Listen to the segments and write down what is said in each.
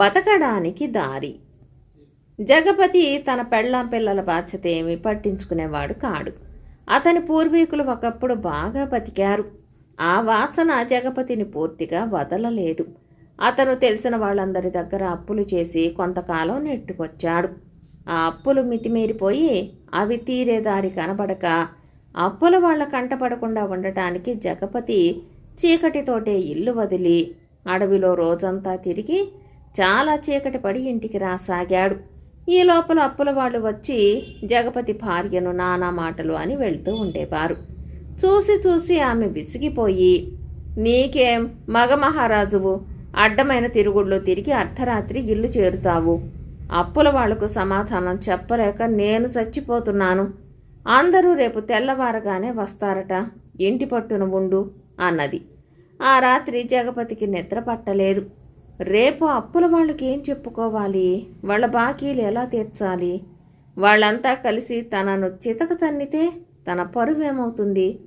బతకడానికి దారి. జగపతి తన పెళ్ళాం పిల్లల బాధ్యత ఏమీ పట్టించుకునేవాడు కాడు. అతని పూర్వీకులు ఒకప్పుడు బాగా బతికారు. ఆ వాసన జగపతిని పూర్తిగా వదలలేదు. అతను తెలిసిన వాళ్ళందరి దగ్గర అప్పులు చేసి కొంతకాలం నెట్టుకొచ్చాడు. ఆ అప్పులు మితిమీరిపోయి అవి తీరే దారి కనబడక అప్పుల వాళ్ళ కంటపడకుండా ఉండటానికి జగపతి చీకటితోటే ఇల్లు వదిలి అడవిలో రోజంతా తిరిగి చాలా చీకటి పడి ఇంటికి రాసాగాడు. ఈ లోపల అప్పుల వాళ్ళు వచ్చి జగపతి భార్యను నానా మాటలు అని వెళ్తూ ఉండేవారు. చూసి చూసి ఆమె విసిగిపోయి నీకేం మగ మహారాజువు అడ్డమైన తిరుగుళ్ళు తిరిగి అర్ధరాత్రి ఇల్లు చేరుతావు. అప్పుల వాళ్ళకు సమాధానం చెప్పలేక నేను చచ్చిపోతున్నాను. అందరూ రేపు తెల్లవారగానే వస్తారట. ఇంటి పట్టున ఉండు అన్నది. ఆ రాత్రి జగపతికి నిద్ర పట్టలేదు. రేపు అప్పుల వాళ్ళకి ఏం చెప్పుకోవాలి? వాళ్ళ బాకీలు ఎలా తీర్చాలి? వాళ్ళంతా కలిసి తనను చితక తన్నితే తన పరువేమవుతుంది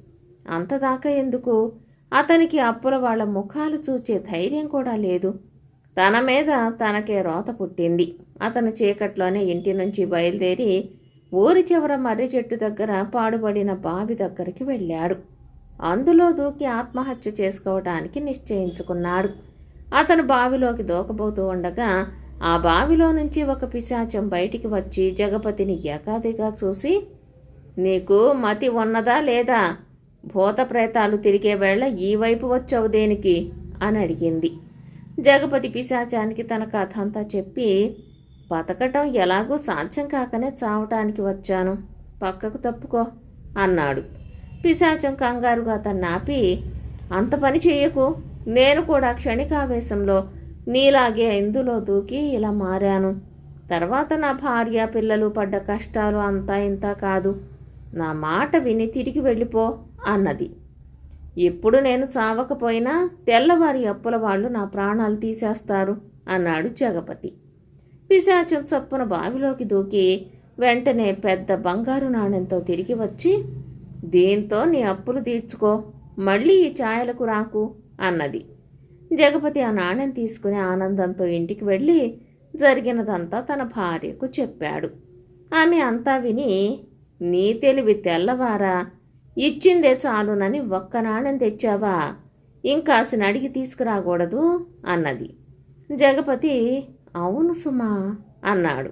అంతదాకా ఎందుకు? అతనికి అప్పుల వాళ్ళ ముఖాలు చూచే ధైర్యం కూడా లేదు. తన మీద తనకే రోత పుట్టింది. అతను చీకట్లోనే ఇంటి నుంచి బయలుదేరి ఊరి చివర మర్రి చెట్టు దగ్గర పాడుబడిన బావి దగ్గరికి వెళ్ళాడు. అందులో దూకి ఆత్మహత్య చేసుకోవడానికి నిశ్చయించుకున్నాడు. అతను బావిలోకి దూకబోతూ ఉండగా ఆ బావిలో నుంచి ఒక పిశాచం బయటికి వచ్చి జగపతిని ఏకాదిగా చూసి నీకు మతి ఉన్నదా లేదా? భూత ప్రేతాలు తిరిగే వేళ ఈ వైపు వచ్చావు దేనికి? అని అడిగింది. జగపతి పిశాచానికి తన కథ అంతా చెప్పి బతకటం ఎలాగూ సాధ్యం కాకనే చావటానికి వచ్చాను. పక్కకు తప్పుకో అన్నాడు. పిశాచం కంగారుగా తను ఆపి అంత పని చేయకు. నేను కూడా క్షణికావేశంలో నీలాగే ఇందులో దూకి ఇలా మారాను. తర్వాత నా భార్య పిల్లలు పడ్డ కష్టాలు అంతా ఇంత కాదు. నా మాట విని తిరిగి వెళ్ళిపో అన్నది. ఇప్పుడు నేను చావకపోయినా తెల్లవారి అప్పుల వాళ్ళు నా ప్రాణాలు తీసేస్తారు అన్నాడు జగపతి. పిశాచం చొప్పున బావిలోకి దూకి వెంటనే పెద్ద బంగారు నాణ్యంతో తిరిగి వచ్చి దీంతో నీ అప్పులు తీర్చుకో. మళ్ళీ ఈ ఛాయలకు రాకు. అన్నది. జగపతి ఆ నాణెం తీసుకుని ఆనందంతో ఇంటికి వెళ్ళి జరిగినదంతా తన భార్యకు చెప్పాడు. ఆమె అంతా విని నీ తెలివి తెల్లవారా ఇచ్చిందే చాలునని ఒక్క నాణెం తెచ్చావా? ఇంకాసిన అడిగి తీసుకురాకూడదు? అన్నది. జగపతి అవును సుమా అన్నాడు.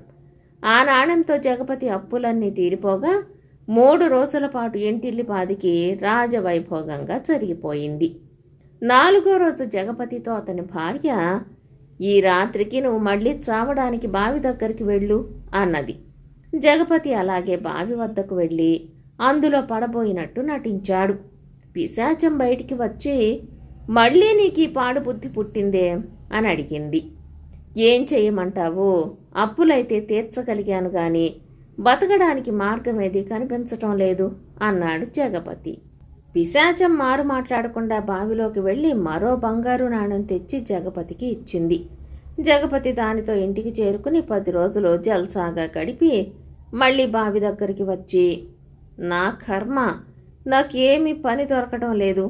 ఆ నాణ్యంతో జగపతి అప్పులన్నీ తీరిపోగా మూడు రోజుల పాటు ఇంటిల్లి పాదికి రాజవైభోగంగా జరిగిపోయింది. నాలుగో రోజు జగపతితో అతని భార్య ఈ రాత్రికి నువ్వు మళ్ళీ చావడానికి బావి దగ్గరికి వెళ్ళు అన్నది. జగపతి అలాగే బావి వద్దకు వెళ్ళి అందులో పడబోయినట్టు నటించాడు. పిశాచం బయటికి వచ్చి మళ్ళీ నీకు ఈ పాడు బుద్ధి పుట్టిందే అని అడిగింది. ఏం చేయమంటావు? అప్పులైతే తీర్చగలిగాను గాని బతకడానికి మార్గం ఏది కనిపించటం లేదు అన్నాడు జగపతి. పిశాచం మారు మాట్లాడకుండా బావిలోకి వెళ్ళి మరో బంగారు నాణెం తెచ్చి జగపతికి ఇచ్చింది. జగపతి దానితో ఇంటికి చేరుకుని పది రోజులు జల్సాగా గడిపి మళ్ళీ బావి దగ్గరికి వచ్చి నా కర్మ నాకేమీ పని దొరకడం లేదు.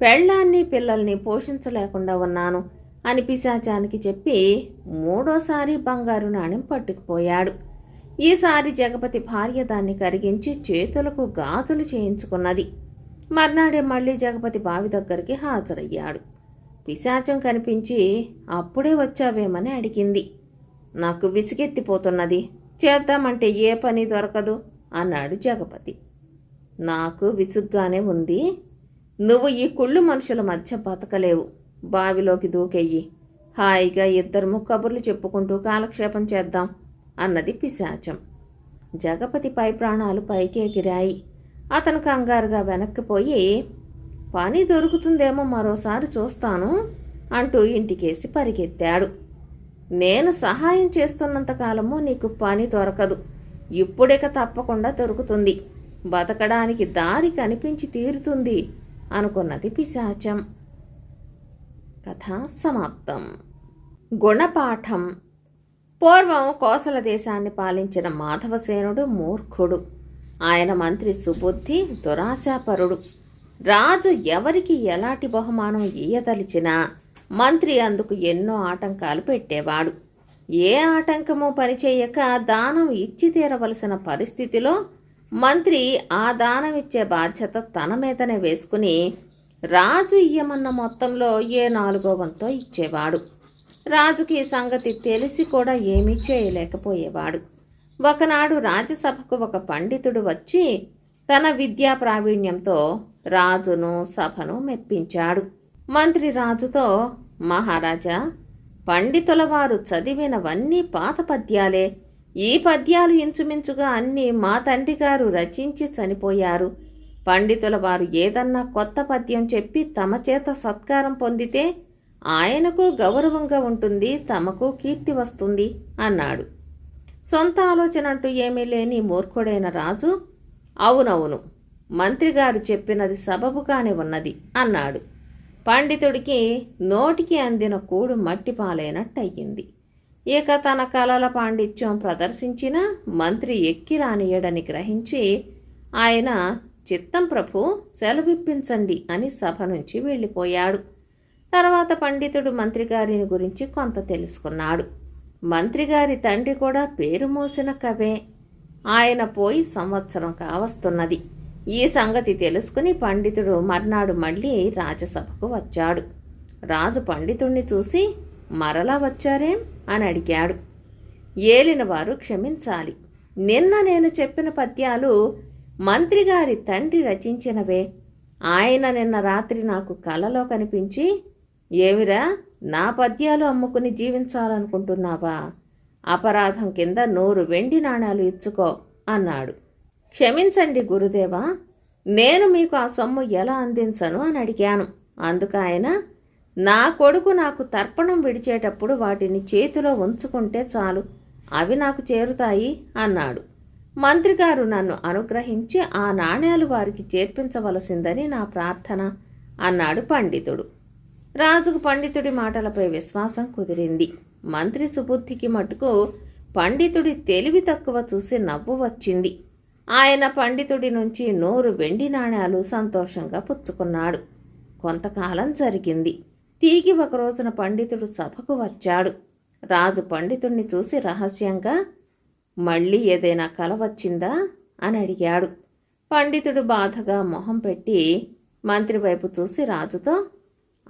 పెళ్ళాన్ని పిల్లల్ని పోషించలేకుండా ఉన్నాను అని పిశాచానికి చెప్పి మూడోసారి బంగారు నాణెం పట్టుకుపోయాడు. ఈసారి జగపతి భార్య దాన్ని కరిగించి చేతులకు గాజులు చేయించుకున్నది. మర్నాడే మళ్ళీ జగపతి బావి దగ్గరికి హాజరయ్యాడు. పిశాచం కనిపించి అప్పుడే వచ్చావేమని అడిగింది. నాకు విసిగెత్తిపోతున్నది. చేద్దామంటే ఏ పని దొరకదు అన్నాడు జగపతి. నాకు విసుగ్గానే ఉంది. నువ్వు ఈ కుళ్ళు మనుషుల మధ్య బతకలేవు. బావిలోకి దూకెయ్యి హాయిగా ఇద్దరు కబుర్లు చెప్పుకుంటూ కాలక్షేపం చేద్దాం అన్నది పిశాచం. జగపతి పై ప్రాణాలు పైకి ఎగిరాయి అతను కంగారుగా వెనక్కిపోయి పని దొరుకుతుందేమో మరోసారి చూస్తాను అంటూ ఇంటికేసి పరిగెత్తాడు. నేను సహాయం చేస్తున్నంత కాలము నీకు పని దొరకదు. ఇప్పుడిక తప్పకుండా దొరుకుతుంది. బతకడానికి దారి కనిపించి తీరుతుంది అనుకున్నది పిశాచం. కథ సమాప్తం. గుణపాఠం. పూర్వం కోసల దేశాన్ని పాలించిన మాధవసేనుడు మూర్ఖుడు. ఆయన మంత్రి సుబుద్ధి దురాశాపరుడు. రాజు ఎవరికి ఎలాంటి బహుమానం ఇయ్యదలిచినా మంత్రి అందుకు ఎన్నో ఆటంకాలు పెట్టేవాడు. ఏ ఆటంకము పనిచేయక దానం ఇచ్చి తీరవలసిన పరిస్థితిలో మంత్రి ఆ దానం ఇచ్చే బాధ్యత తన మీదనే వేసుకుని రాజు ఇయ్యమన్న మొత్తంలో ఏ నాలుగో వంతో ఇచ్చేవాడు. రాజుకి సంగతి తెలిసి కూడా ఏమీ చేయలేకపోయేవాడు. ఒకనాడు రాజ్యసభకు ఒక పండితుడు వచ్చి తన విద్యా ప్రావీణ్యంతో రాజును సభను మెప్పించాడు. మంత్రి రాజుతో మహారాజా పండితుల వారు చదివినవన్నీ పాత పద్యాలే. ఈ పద్యాలు ఇంచుమించుగా అన్నీ మా తండ్రి గారు రచించి చనిపోయారు. పండితుల వారు ఏదన్నా కొత్త పద్యం చెప్పి తమ చేత సత్కారం పొందితే ఆయనకు గౌరవంగా ఉంటుంది తమకు కీర్తి వస్తుంది అన్నాడు. సొంత ఆలోచన అంటూ ఏమీ లేని మూర్ఖుడైన రాజు అవునవును మంత్రిగారు చెప్పినది సబబుగానే ఉన్నది అన్నాడు. పండితుడికి నోటికి అందిన కూడు మట్టిపాలైనట్టయింది. ఇక తన కళల పాండిత్యం ప్రదర్శించిన మంత్రి ఎక్కి రానియడని గ్రహించి ఆయన చిత్తం ప్రభు సెలవిప్పించండి అని సభ నుంచి వెళ్ళిపోయాడు. తర్వాత పండితుడు మంత్రిగారిని గురించి కొంత తెలుసుకున్నాడు. మంత్రిగారి తండ్రి కూడా పేరు మోసిన కవే. ఆయన పోయి సంవత్సరం కావస్తున్నది. ఈ సంగతి తెలుసుకుని పండితుడు మర్నాడు మళ్ళీ రాజసభకు వచ్చాడు. రాజు పండితుణ్ణి చూసి మరలా వచ్చారేం? అని అడిగాడు. ఏలినవారు క్షమించాలి. నిన్న నేను చెప్పిన పద్యాలు మంత్రిగారి తండ్రి రచించినవే. ఆయన నిన్న రాత్రి నాకు కలలో కనిపించి ఏమిరా? నా పద్యాలు అమ్ముకుని జీవించాలనుకుంటున్నావా? అపరాధం కింద నూరు వెండి నాణాలు ఇచ్చుకో అన్నాడు. క్షమించండి గురుదేవా నేను మీకు ఆ సొమ్ము ఎలా అందించను అని అడిగాను. అందుకు ఆయన నా కొడుకు నాకు తర్పణం విడిచేటప్పుడు వాటిని చేతిలో ఉంచుకుంటే చాలు అవి నాకు చేరుతాయి అన్నాడు. మంత్రిగారు నన్ను అనుగ్రహించి ఆ నాణేలు వారికి చేర్పించవలసిందని నా ప్రార్థన అన్నాడు పండితుడు. రాజుకు పండితుడి మాటలపై విశ్వాసం కుదిరింది. మంత్రి సుబుద్ధికి మటుకు పండితుడి తెలివి తక్కువ చూసి నవ్వు వచ్చింది. ఆయన పండితుడి నుంచి నూరు వెండి నాణేలు సంతోషంగా పుచ్చుకున్నాడు. కొంతకాలం జరిగింది. తిరిగి ఒకరోజున పండితుడు సభకు వచ్చాడు. రాజు పండితుణ్ణి చూసి రహస్యంగా మళ్ళీ ఏదైనా కల వచ్చిందా? అని అడిగాడు. పండితుడు బాధగా మొహం పెట్టి మంత్రి వైపు చూసి రాజుతో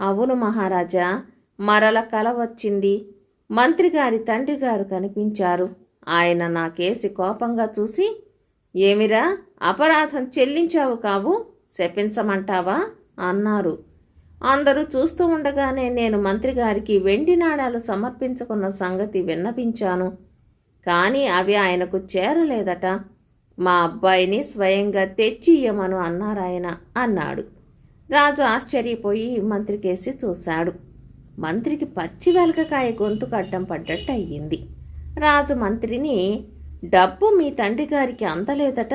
అవును మహారాజా మరల కల వచ్చింది. మంత్రిగారి తండ్రి గారు కనిపించారు. ఆయన నా కేసి కోపంగా చూసి ఏమిరా అపరాధం చెల్లించావు కావు శపించమంటావా? అన్నారు. అందరూ చూస్తూ ఉండగానే నేను మంత్రిగారికి వెండి నాణాలు సమర్పించుకున్న సంగతి విన్నపించాను. కానీ అవి ఆయనకు చేరలేదట. మా అబ్బాయిని స్వయంగా తెచ్చి ఇయ్యమను అన్నారాయన అన్నాడు. రాజు ఆశ్చర్యపోయి మంత్రి కేసి చూశాడు. మంత్రికి పచ్చి వెలకకాయ గొంతుకు అడ్డం పడ్డట్టు అయ్యింది రాజు మంత్రిని డబ్బు మీ తండ్రి గారికి అందలేదట?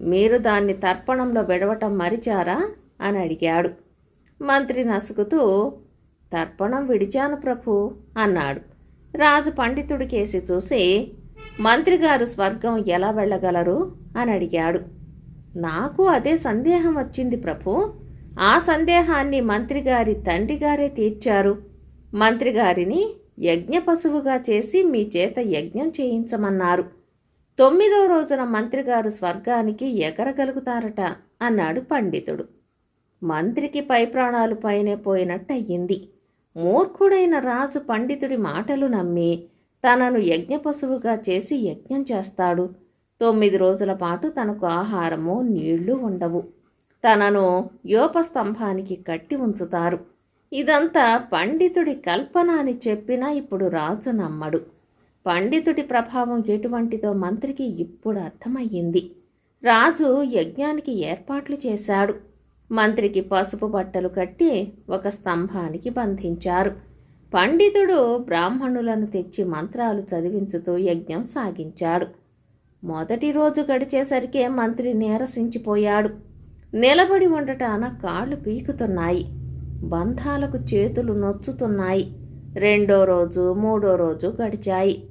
మీరు దాన్ని తర్పణంలో విడవటం మరిచారా? అని అడిగాడు. మంత్రి నసుకుతూ తర్పణం విడిచాను ప్రభు అన్నాడు. రాజు పండితుడి కేసి చూసి మంత్రిగారు స్వర్గం ఎలా వెళ్ళగలరు? అని అడిగాడు. నాకు అదే సందేహం వచ్చింది ప్రభు. ఆ సందేహాన్ని మంత్రిగారి తండ్రి గారే తీర్చారు. మంత్రిగారిని యజ్ఞ పశువుగా చేసి మీ చేత యజ్ఞం చేయించమన్నారు. తొమ్మిదో రోజున మంత్రిగారు స్వర్గానికి ఎగరగలుగుతారట అన్నాడు పండితుడు. మంత్రికి పై ప్రాణాలు పైనే పోయినట్టయింది. మూర్ఖుడైన రాజు పండితుడి మాటలు నమ్మి తనను యజ్ఞ పశువుగా చేసి యజ్ఞం చేస్తాడు. తొమ్మిది రోజుల పాటు తనకు ఆహారము నీళ్ళు ఉండవు. తనను యోపస్తంభానికి కట్టి ఉంచుతారు. ఇదంతా పండితుడి కల్పన అని చెప్పినా ఇప్పుడు రాజు నమ్మడు. పండితుడి ప్రభావం ఎటువంటిదో మంత్రికి ఇప్పుడు అర్థమయ్యింది. రాజు యజ్ఞానికి ఏర్పాట్లు చేశాడు. మంత్రికి పసుపు బట్టలు కట్టి ఒక స్తంభానికి బంధించారు. పండితుడు బ్రాహ్మణులను తెచ్చి మంత్రాలు చదివించుతూ యజ్ఞం సాగించాడు. మొదటి రోజు గడిచేసరికే మంత్రి నీరసించిపోయాడు. నిలబడి ఉండటాన కాళ్ళు పీకుతున్నాయి. బంధాలకు చేతులు నొచ్చుతున్నాయి. రెండో రోజు మూడో రోజు గడిచాయి.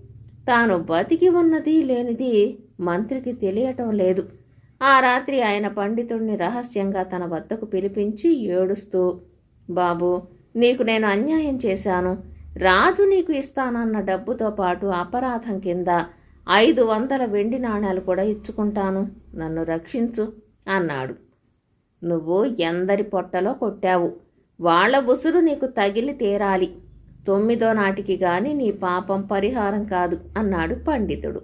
తాను బతికి ఉన్నది లేనిది మంత్రికి తెలియటం లేదు. ఆ రాత్రి ఆయన పండితుడిని రహస్యంగా తన వద్దకు పిలిపించి ఏడుస్తూ బాబు నీకు నేను అన్యాయం చేశాను. రాజు నీకు ఇస్తానన్న డబ్బుతో పాటు అపరాధం కింద ఐదు వందల వెండి నాణ్యాలు కూడా ఇచ్చుకుంటాను. నన్ను రక్షించు అన్నాడు. నువ్వు ఎందరి పొట్టలో కొట్టావు? వాళ్ళ ఉసురు నీకు తగిలి తీరాలి. తొమ్మిదో నాటికి గాని నీ పాపం పరిహారం కాదు అన్నాడు పండితుడు.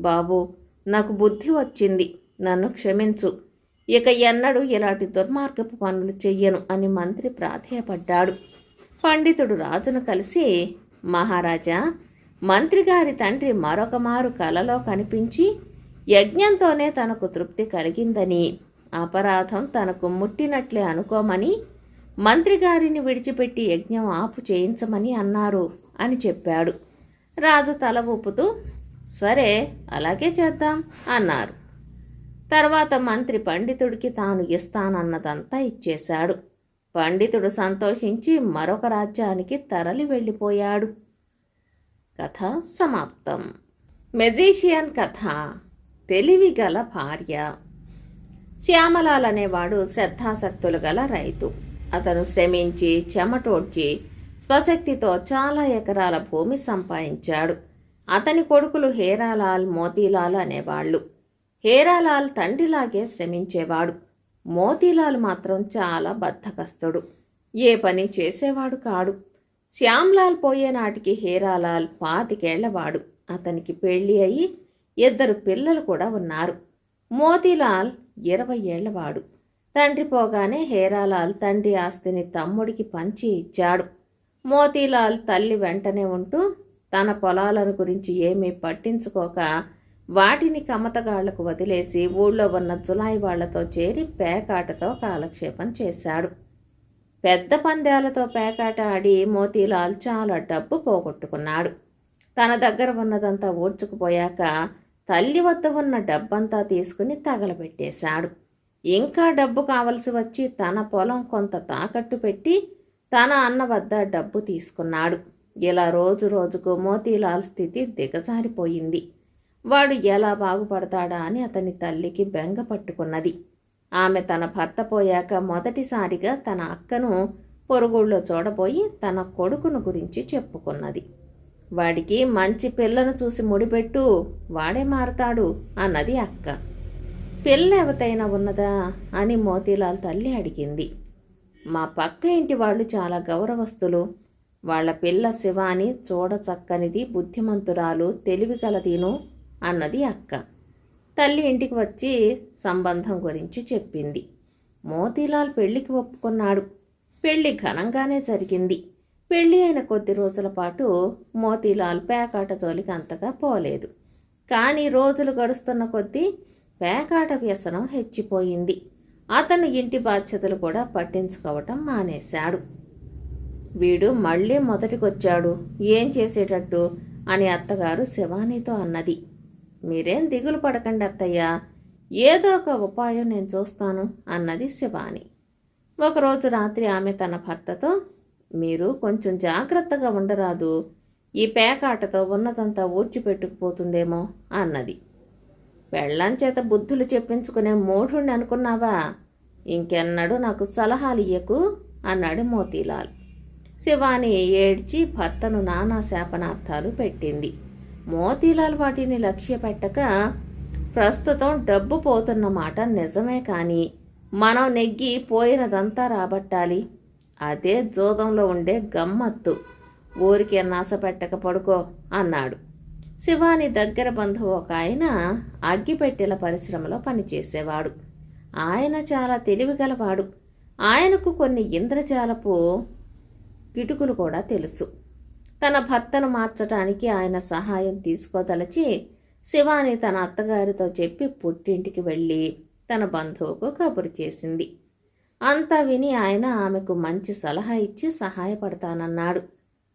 బాబు నాకు బుద్ధి వచ్చింది. నన్ను క్షమించు. ఇక ఎన్నడూ ఇలాంటి దుర్మార్గపు పనులు చెయ్యను అని మంత్రి ప్రాధేయపడ్డాడు. పండితుడు రాజును కలిసి మహారాజా మంత్రిగారి తండ్రి మరొక మారు కలలో కనిపించి యజ్ఞంతోనే తనకు తృప్తి కలిగిందని. అపరాధం తనకు ముట్టినట్లే అనుకోమని మంత్రిగారిని విడిచిపెట్టి యజ్ఞం ఆపు చేయించమని అన్నారు అని చెప్పాడు. రాజు తల ఊపుతూ సరే అలాగే చేద్దాం అన్నారు. తర్వాత మంత్రి పండితుడికి తాను ఇస్తానన్నదంతా ఇచ్చేశాడు. పండితుడు సంతోషించి మరొక రాజ్యానికి తరలి వెళ్ళిపోయాడు. కథ సమాప్తం. మెజీషియన్ కథ. తెలివిగల భార్య. శ్యామలాల్ అనేవాడు శ్రద్ధాసక్తులు గల రైతు. అతను శ్రమించి చెమటోడ్చి స్వశక్తితో చాలా ఎకరాల భూమి సంపాదించాడు. అతని కొడుకులు హేరాలాల్ మోతీలాల్ అనేవాళ్ళు. హేరాలాల్ తండ్రిలాగే శ్రమించేవాడు. మోతీలాల్ మాత్రం చాలా బద్ధకస్తుడు. ఏ పని చేసేవాడు కాడు. శ్యామ్లాల్ పోయేనాటికి హేరాలాల్ పాతికేళ్ళవాడు. అతనికి పెళ్ళి అయి ఇద్దరు పిల్లలు కూడా ఉన్నారు. మోతీలాల్ ఇరవై ఏళ్ళవాడు. తండ్రి పోగానే హేరాలాల్ తండ్రి ఆస్తిని తమ్ముడికి పంచి ఇచ్చాడు. మోతీలాల్ తల్లి వెంటనే ఉంటూ తన పొలాలను గురించి ఏమీ పట్టించుకోక వాటిని కమతగాళ్ళకు వదిలేసి ఊళ్ళో ఉన్న జులాయి వాళ్ళతో చేరి పేకాటతో కాలక్షేపం చేశాడు. పెద్ద పందేలతో పేకాట ఆడి మోతీలాల్ చాలా డబ్బు పోగొట్టుకున్నాడు. తన దగ్గర ఉన్నదంతా ఓడ్చుకుపోయాక తల్లి వద్ద ఉన్న డబ్బంతా తీసుకుని తగలబెట్టేశాడు. ఇంకా డబ్బు కావలసి వచ్చి తన పొలం కొంత తాకట్టు పెట్టి తన అన్న వద్ద డబ్బు తీసుకున్నాడు. ఇలా రోజు రోజుకు మోతీలాల్ స్థితి దిగజారిపోయింది. వాడు ఎలా బాగుపడతాడా అని అతని తల్లికి బెంగ పట్టుకున్నది. ఆమె తన భర్త పోయాక మొదటిసారిగా తన అక్కను పొరుగుళ్ళో చూడబోయి తన కొడుకును గురించి చెప్పుకున్నది. వాడికి మంచి పిల్లను చూసి ముడిపెట్టు వాడే మారతాడు అన్నది అక్క. పిల్ల ఎవతైనా ఉన్నదా అని మోతీలాల్ తల్లి అడిగింది. మా పక్క ఇంటి వాళ్ళు చాలా గౌరవస్తులు. వాళ్ళ పిల్ల శివాని చూడచక్కనిది బుద్ధిమంతురాలు తెలివి కలదీను అన్నది అక్క. తల్లి ఇంటికి వచ్చి సంబంధం గురించి చెప్పింది. మోతీలాల్ పెళ్ళికి ఒప్పుకున్నాడు. పెళ్ళి ఘనంగానే జరిగింది. పెళ్ళి అయిన కొద్ది రోజుల పాటు మోతీలాల్ పేకాట జోలికి అంతగా పోలేదు. కానీ రోజులు గడుస్తున్న కొద్దీ పేకాట వ్యసనం హెచ్చిపోయింది. అతను ఇంటి బాధ్యతలు కూడా పట్టించుకోవటం మానేశాడు. వీడు మళ్ళీ మొదటికొచ్చాడు. ఏం చేసేటట్టు? అని అత్తగారు శివానీతో అన్నది. మీరేం దిగులు పడకండి అత్తయ్య. ఏదో ఒక ఉపాయం నేను చూస్తాను అన్నది శివాని. ఒకరోజు రాత్రి ఆమె తన భర్తతో మీరు కొంచెం జాగ్రత్తగా ఉండరాదు. ఈ పేకాటతో ఉన్నదంతా ఊడ్చిపెట్టుకుపోతుందేమో అన్నది. పెళ్ళాం చేత బుద్ధులు చెప్పించుకునే మూఢుణ్ణి అనుకున్నావా? ఇంకెన్నడూ నాకు సలహాలు ఇయ్యకు అన్నాడు మోతీలాల్. శివాని ఏడ్చి భర్తను నానా శాపనార్థాలు పెట్టింది. మోతీలాల్ వాటిని లక్ష్య పెట్టక ప్రస్తుతం డబ్బు పోతున్న మాట నిజమే కానీ మనం నెగ్గి పోయినదంతా రాబట్టాలి. అదే జోదంలో ఉండే గమ్మత్తు. ఊరికే నాస పెట్టక పడుకో అన్నాడు. శివాని దగ్గర బంధువు ఒక ఆయన అగ్గిపెట్టెల పరిశ్రమలో పనిచేసేవాడు. ఆయన చాలా తెలివిగలవాడు. ఆయనకు కొన్ని ఇంద్రజాలపు కిటుకులు కూడా తెలుసు. తన భర్తను మార్చటానికి ఆయన సహాయం తీసుకోదలచి శివాని తన అత్తగారితో చెప్పి పుట్టింటికి వెళ్ళి తన బంధువుకు కబురు చేసింది. అంతా విని ఆయన ఆమెకు మంచి సలహా ఇచ్చి సహాయపడతానన్నాడు.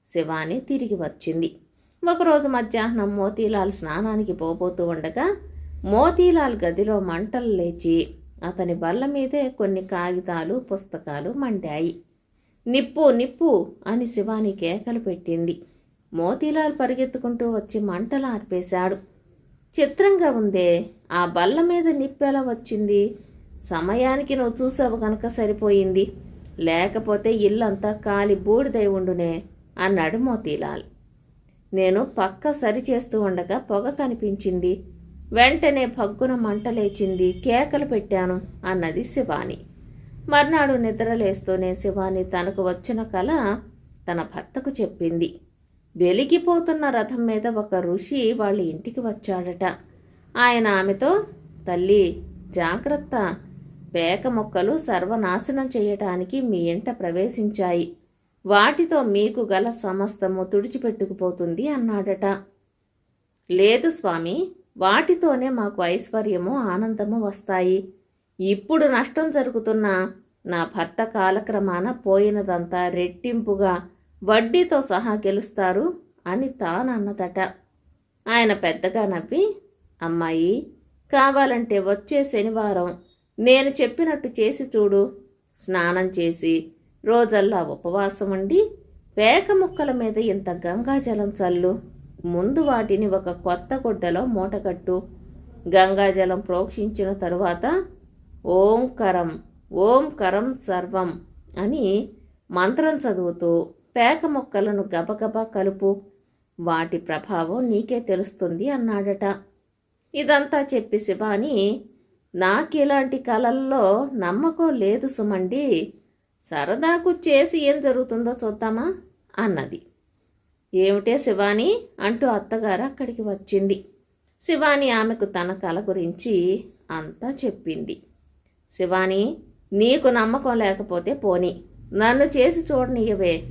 శివాని తిరిగి వచ్చింది. ఒకరోజు మధ్యాహ్నం మోతీలాల్ స్నానానికి పోబోతూ ఉండగా మోతీలాల్ గదిలో మంటలు లేచి అతని బల్ల మీదే కొన్ని కాగితాలు పుస్తకాలు మండాయి. నిప్పు నిప్పు అని శివాని కేకలు పెట్టింది. మోతీలాల్ పరిగెత్తుకుంటూ వచ్చి మంటలు ఆర్పేశాడు. చిత్రంగా ఉందే ఆ బల్ల మీద నిప్పెలా వచ్చింది? సమయానికి నువ్వు చూసావు కనుక సరిపోయింది. లేకపోతే ఇల్లంతా కాలి బూడిదై ఉండునే అన్నాడు మోతీలాల్. నేను పక్క సరి చేస్తూ ఉండగా పొగ కనిపించింది. వెంటనే భగ్గున మంట లేచింది. కేకలు పెట్టాను అన్నది శివాని. మర్నాడు నిద్రలేస్తూనే శివాని తనకు వచ్చిన కల తన భర్తకు చెప్పింది. వెలిగిపోతున్న రథం మీద ఒక ఋషి వాళ్ళ ఇంటికి వచ్చాడట. ఆయన ఆమెతో తల్లి జాగ్రత్త. వేక మొక్కలు సర్వనాశనం చేయటానికి మీ ఇంట ప్రవేశించాయి. వాటితో మీకు గల సమస్తము తుడిచిపెట్టుకుపోతుంది అన్నాడట. లేదు స్వామి వాటితోనే మాకు ఐశ్వర్యము ఆనందము వస్తాయి. ఇప్పుడు నష్టం జరుగుతున్న నా భర్త కాలక్రమాన పోయినదంతా రెట్టింపుగా వడ్డీతో సహా గెలుస్తారు అని తానన్నదట ఆయన పెద్దగా నవ్వి అమ్మాయి కావాలంటే వచ్చే శనివారం నేను చెప్పినట్టు చేసి చూడు. స్నానం చేసి రోజల్లా ఉపవాసం ఉండి పేక ముక్కల మీద ఇంత గంగాజలం చల్లు. ముందు వాటిని ఒక కొత్త గుడ్డలో మూటకట్టు గంగాజలం ప్రోక్షించిన తరువాత ఓంకరం ఓంకరం సర్వం అని మంత్రం చదువుతూ పేక మొక్కలను గబగబా కలుపు. వాటి ప్రభావం నీకే తెలుస్తుంది అన్నాడట. ఇదంతా చెప్పి శివాని నాకు ఇలాంటి కళల్లో నమ్మకం లేదు సుమండి. సరదాకు చేసి ఏం జరుగుతుందో చూద్దామా? అన్నది. ఏమిటే శివాని? అంటూ అత్తగారు అక్కడికి వచ్చింది. శివాని ఆమెకు తన కళ గురించి అంతా చెప్పింది. శివాని నీకు నమ్మకం లేకపోతే పోని. నన్ను చేసి చూడనియవే.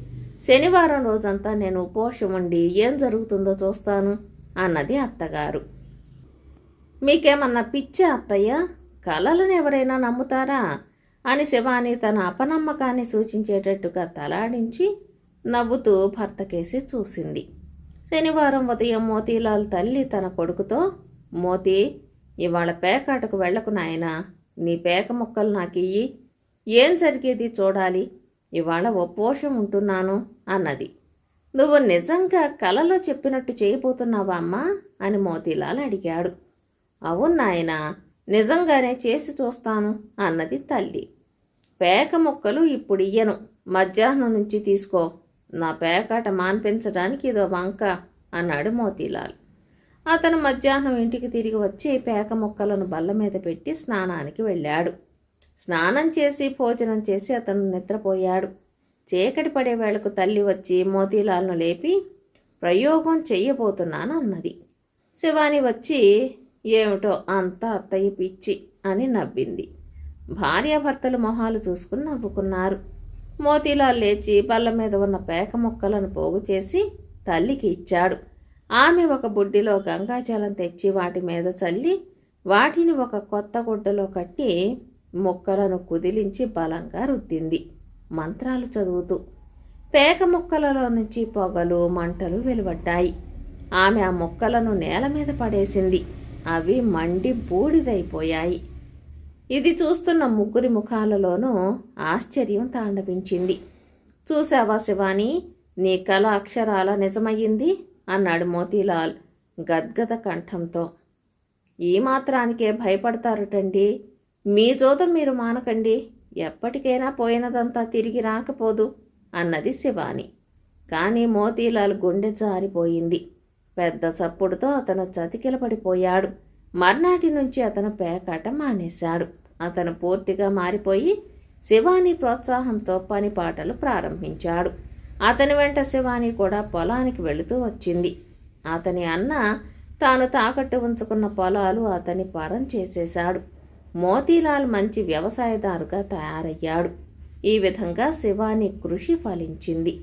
శనివారం రోజంతా నేను ఉపవాసం ఉండి ఏం జరుగుతుందో చూస్తాను అన్నది అత్తగారు. మీకేమన్నా పిచ్చా అత్తయ్య? కలలను ఎవరైనా నమ్ముతారా? అని శివాని తన అపనమ్మకాన్ని సూచించేటట్టుగా తలాడించి నవ్వుతూ భర్తకేసి చూసింది. శనివారం ఉదయం మోతీలాల్ తల్లి తన కొడుకుతో మోతీ ఇవాళ పేకాటకు వెళ్ళకు నాయనా. నీ పేక ముక్కలు నాకు ఇయ్యి ఏం జరిగేది చూడాలి? ఇవాళ ఉపవాసం ఉంటున్నాను అన్నది. నువ్వు నిజంగా కలలో చెప్పినట్టు చేయబోతున్నావా అమ్మా? అని మోతీలాల్ అడిగాడు. అవును నాయనా నిజంగానే చేసి చూస్తాను అన్నది తల్లి. పేక ముక్కలు ఇప్పుడు ఇయ్యను. మధ్యాహ్నం నుంచి తీసుకో. నా పేకాట మాన్పించడానికి ఇదో వంక అన్నాడు మోతీలాల్. అతను మధ్యాహ్నం ఇంటికి తిరిగి వచ్చి పేక ముక్కలను బల్ల మీద పెట్టి స్నానానికి వెళ్ళాడు. స్నానం చేసి భోజనం చేసి అతను నిద్రపోయాడు. చీకటి పడే వేళకు తల్లి వచ్చి మోతీలాల్ను లేపి ప్రయోగం చెయ్యబోతున్నాను అన్నది. శివాని వచ్చి ఏమిటో అంతా అత్తయ్య పిచ్చి అని నవ్వింది. భార్యాభర్తలు మొహాలు చూసుకుని నవ్వుకున్నారు. మోతీలాల్ లేచి బల్ల మీద ఉన్న పేక మొక్కలను పోగు చేసి తల్లికి ఇచ్చాడు. ఆమె ఒక బుడ్డిలో గంగాజలం తెచ్చి వాటి మీద చల్లి వాటిని ఒక కొత్త గుడ్డలో కట్టి మొక్కలను కుదిలించి బలంగా రుద్దింది. మంత్రాలు చదువుతూ. పేక మొక్కలలో నుంచి పొగలు మంటలు వెలువడ్డాయి. ఆమె ఆ మొక్కలను నేల మీద పడేసింది. అవి మండి బూడిదైపోయాయి. ఇది చూస్తున్న ముగ్గురి ముఖాలలోనూ ఆశ్చర్యం తాండవించింది. చూసావా శివాని నీ కళ అక్షరాల నిజమయ్యింది అన్నాడు మోతీలాల్ గద్గద కంఠంతో. ఈ మాత్రానికే భయపడతారటండి. మీ జోదం మీరు మానకండి. ఎప్పటికైనా పోయినదంతా తిరిగి రాకపోదు అన్నది శివాని. కానీ మోతీలాల్ గుండె జారిపోయింది. పెద్ద చప్పుడుతో అతను చతికిలపడిపోయాడు మర్నాటి నుంచి అతను పేకాట మానేశాడు. అతను పూర్తిగా మారిపోయి శివాని ప్రోత్సాహంతో పని పాటలు ప్రారంభించాడు. అతని వెంట శివాని కూడా పొలానికి వెళుతూ వచ్చింది. అతని అన్న తాను తాకట్టు ఉంచుకున్న పొలాలు అతని పరం చేసేశాడు. మోతీలాల్ మంచి వ్యవసాయదారుగా తయారయ్యాడు. ఈ విధంగా శివాని కృషి ఫలించింది.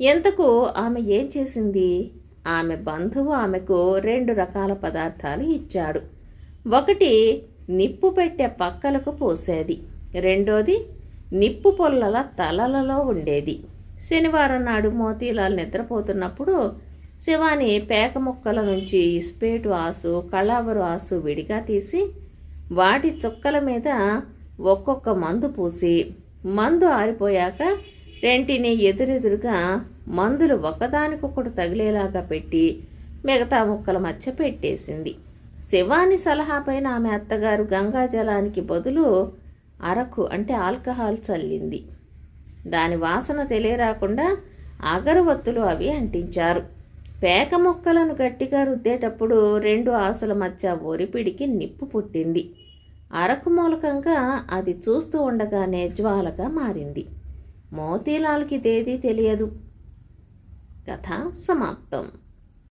ఎంతకు ఆమె ఏం చేసింది? ఆమె బంధువు ఆమెకు రెండు రకాల పదార్థాలు ఇచ్చాడు. ఒకటి నిప్పు పెట్టే పక్కలకు పోసేది. రెండోది నిప్పు పొల్లల తలలలో ఉండేది. శనివారం నాడు మోతీలాల్ నిద్రపోతున్నప్పుడు శివాని పేక ముక్కల నుంచి ఇస్పేటు ఆసు కళావరు ఆసు విడిగా తీసి వాటి చుక్కల మీద ఒక్కొక్క మందు పూసి మందు ఆరిపోయాక రెంటిని ఎదురెదురుగా మందులు ఒకదానికొకటి తగిలేలాగా పెట్టి మిగతా ముక్కల మధ్య పెట్టేసింది శివాని సలహాపైన ఆమె అత్తగారు గంగాజలానికి బదులు అరకు అంటే ఆల్కహాల్ చల్లింది. దాని వాసన తెలియరాకుండా అగరవత్తులు అవి అంటించారు. పేక మొక్కలను గట్టిగా రుద్దేటప్పుడు రెండు ఆశల మధ్య ఒరిపిడికి నిప్పు పుట్టింది. అరకు మూలకంగా అది చూస్తూ ఉండగానే జ్వాలగా మారింది. మోతీలాల్కి దేదీ తెలియదు. కథ సమాప్తం.